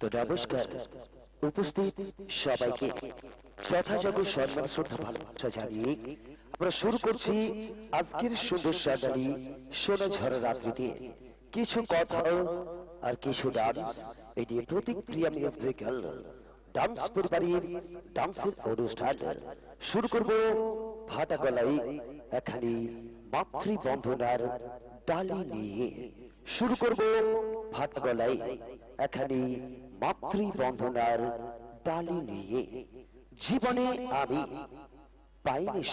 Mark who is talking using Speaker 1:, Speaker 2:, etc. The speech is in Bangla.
Speaker 1: তো নমস্কার উপস্থিত সবাইকে যথাযোগ্য সম্মান শ্রদ্ধা ভালোবাসা জানিয়ে আমরা শুরু করছি আজকের ঝড় রাত্রিতে। কিছু কথা আর কিছু ডান্স এই নিয়ে প্রতিক্রিয়া মিউজিক্যাল ডান্স পরিবারের ডান্সের অনুষ্ঠান। শুরু করব ফাটা গলায় এখানে মাতৃবন্ধনার ডালি নিয়ে। শুরু করব ফাটা গলায় এখানে মাতৃবন্ধনার ডালি নিয়ে। জীবনে আমি পাইনি